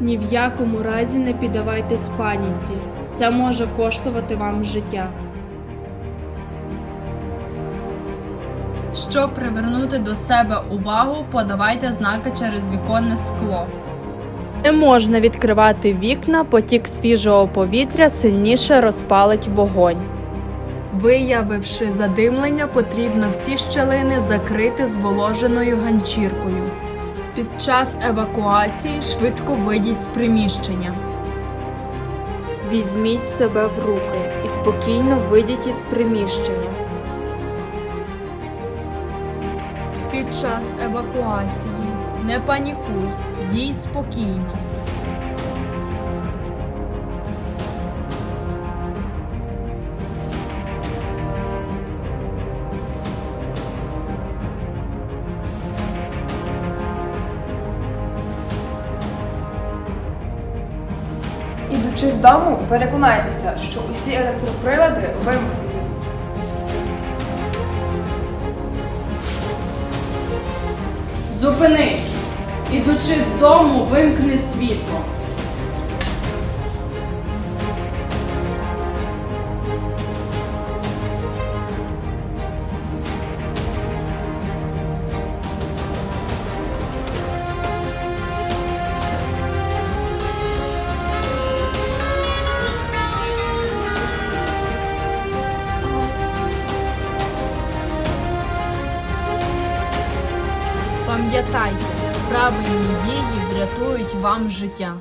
Ні в якому разі не піддавайтесь паніці. Це може коштувати вам життя. Щоб привернути до себе увагу, подавайте знаки через віконне скло. Не можна відкривати вікна, потік свіжого повітря сильніше розпалить вогонь. Виявивши задимлення, потрібно всі щелини закрити зволоженою ганчіркою. Під час евакуації швидко вийдіть з приміщення. Візьміть себе в руки і спокійно вийдіть із приміщення. Під час евакуації не панікуй, дій спокійно. Ідучи з дому, переконайтеся, що усі електроприлади вимкнені. Зупинись! Ідучи з дому, вимкни світло. Пам'ятайте, правильні дії врятують вам життя.